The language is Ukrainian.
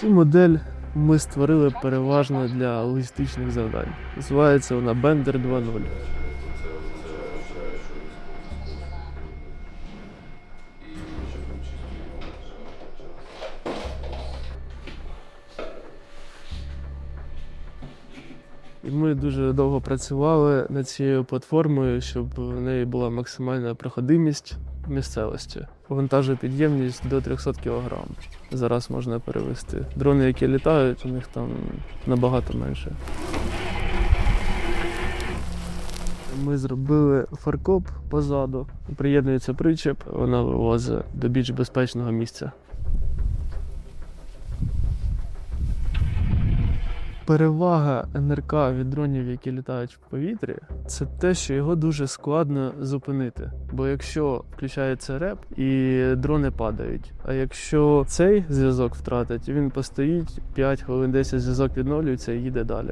Цю модель ми створили переважно для логістичних завдань. Називається вона Bender 2.0. І ми дуже довго працювали над цією платформою, щоб в неї була максимальна проходимість місцевості. Вантажопідємність до 300 кг. Зараз можна перевести. Дрони, які літають, у них там набагато менше. Ми зробили фаркоп позаду. Приєднується причеп, вона вивозить до більш безпечного місця. Перевага НРК від дронів, які літають в повітрі, це те, що його дуже складно зупинити. Бо якщо включається реп і дрони падають. А якщо цей зв'язок втратить, він постоїть 5 хвилин 10 зв'язок відновлюється і їде далі.